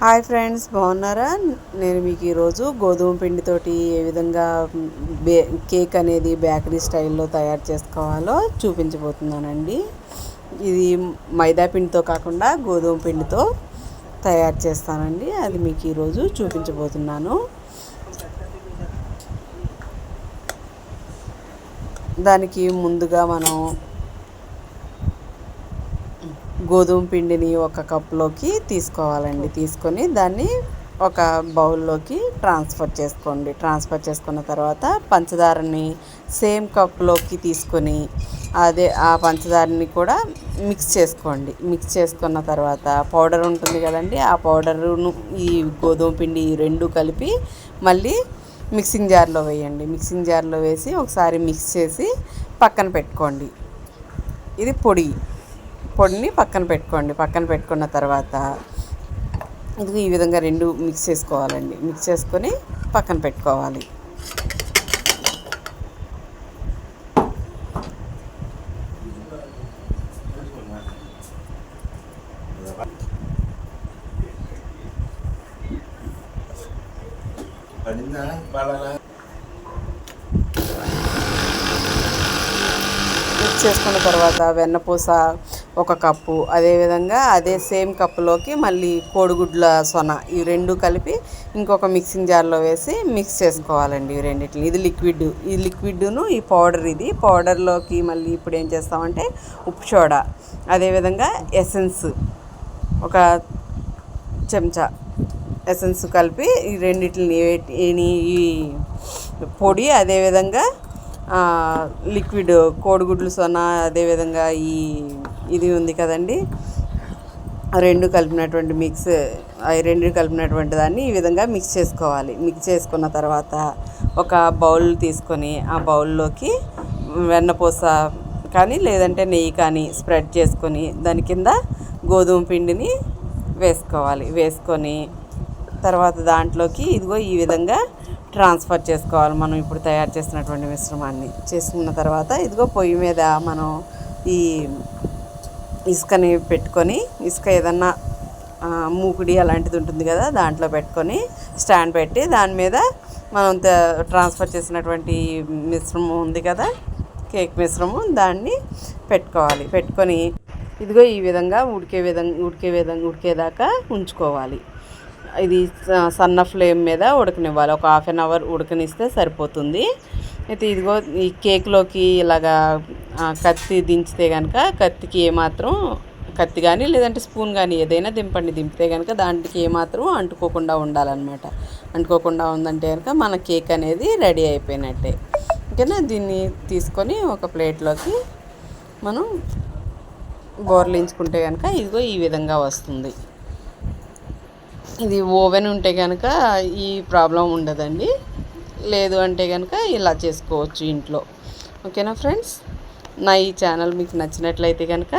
Hi friends బాగున్నారా? నేను మీకు ఈరోజు గోధుమ పిండితోటి ఏ విధంగా బే కేక్ అనేది బేకరీ స్టైల్లో తయారు చేసుకోవాలో చూపించబోతున్నానండి. ఇది మైదా పిండితో కాకుండా గోధుమ పిండితో తయారు చేస్తానండి. అది మీకు ఈరోజు చూపించబోతున్నాను. దానికి ముందుగా మనం గోధుమ పిండిని ఒక కప్లోకి తీసుకోవాలండి. తీసుకొని దాన్ని ఒక బౌల్లోకి ట్రాన్స్ఫర్ చేసుకోండి. ట్రాన్స్ఫర్ చేసుకున్న తర్వాత పంచదారని సేమ్ కప్లోకి తీసుకొని అదే ఆ పంచదారని కూడా మిక్స్ చేసుకోండి. మిక్స్ చేసుకున్న తర్వాత పౌడర్ ఉంటుంది కదండి ఆ పౌడర్ను ఈ గోధుమ పిండి రెండు కలిపి మళ్ళీ మిక్సింగ్ జార్లో వేయండి. మిక్సింగ్ జార్లో వేసి ఒకసారి మిక్స్ చేసి పక్కన పెట్టుకోండి. ఇది పొడి. పొడిని పక్కన పెట్టుకోండి. పక్కన పెట్టుకున్న తర్వాత ఇది ఈ విధంగా రెండు మిక్స్ చేసుకోవాలండి. మిక్స్ చేసుకొని పక్కన పెట్టుకోవాలి. మిక్స్ చేసుకున్న తర్వాత వెన్నపూస ఒక కప్పు. అదేవిధంగా అదే సేమ్ కప్పులోకి మళ్ళీ కోడిగుడ్ల సొన ఈ రెండు కలిపి ఇంకొక మిక్సింగ్ జార్లో వేసి మిక్స్ చేసుకోవాలండి ఈ రెండింటిని. ఇది లిక్విడ్ ఈ లిక్విడ్ను ఈ పౌడర్ ఇది. పౌడర్లోకి మళ్ళీ ఇప్పుడు ఏం చేస్తామంటే ఉప్పు సోడా అదేవిధంగా ఎసెన్స్ ఒక చెంచా ఎసెన్స్ కలిపి ఈ రెండింటిని ఈ పొడి అదేవిధంగా లిక్విడ్ కోడిగుడ్లు సొన అదేవిధంగా ఈ ఇది ఉంది కదండి. రెండు కలిపినటువంటి మిక్స్ అవి రెండు కలిపినటువంటి దాన్ని ఈ విధంగా మిక్స్ చేసుకోవాలి. మిక్స్ చేసుకున్న తర్వాత ఒక బౌల్ తీసుకొని ఆ బౌల్లోకి వెన్నపూస కానీ లేదంటే నెయ్యి కానీ స్ప్రెడ్ చేసుకొని దాని కింద గోధుమ పిండిని వేసుకోవాలి. వేసుకొని తర్వాత దాంట్లోకి ఇదిగో ఈ విధంగా ట్రాన్స్ఫర్ చేసుకోవాలి. మనం ఇప్పుడు తయారు చేసినటువంటి మిశ్రమాన్ని. చేసుకున్న తర్వాత ఇదిగో పొయ్యి మీద మనం ఈ ఇసుకని పెట్టుకొని ఇసుక ఏదన్నా మూకుడి అలాంటిది ఉంటుంది కదా దాంట్లో పెట్టుకొని స్టాండ్ పెట్టి దాని మీద మనం ట్రాన్స్ఫర్ చేసినటువంటి మిశ్రమం ఉంది కదా కేక్ మిశ్రమం దాన్ని పెట్టుకోవాలి. పెట్టుకొని ఇదిగో ఈ విధంగా ఉడికే విధంగా ఉడికే విధంగా ఉడికేదాకా ఉంచుకోవాలి. ఇది సన్న ఫ్లేమ్ మీద ఉడకనివ్వాలి. ఒక హాఫ్ అన్ అవర్ ఉడకనిస్తే సరిపోతుంది. అయితే ఇదిగో ఈ కేక్లోకి ఇలాగా కత్తి దించితే కనుక కత్తికి ఏమాత్రం కత్తి కానీ లేదంటే స్పూన్ కానీ ఏదైనా దింపండి. దింపితే కనుక దానికి ఏమాత్రం అంటుకోకుండా ఉండాలన్నమాట. అంటుకోకుండా ఉందంటే కనుక మన కేక్ అనేది రెడీ అయిపోయినట్టే. ఓకేనా? దీన్ని తీసుకొని ఒక ప్లేట్లోకి మనం గోర్లించుకుంటే కనుక ఇదిగో ఈ విధంగా వస్తుంది. ఇది ఓవెన్ ఉంటే కనుక ఈ ప్రాబ్లం ఉండదండి. లేదు అంటే కనుక ఇలా చేసుకోవచ్చు ఇంట్లో. ఓకేనా ఫ్రెండ్స్? నా ఈ ఛానల్ మీకు నచ్చినట్లయితే కనుక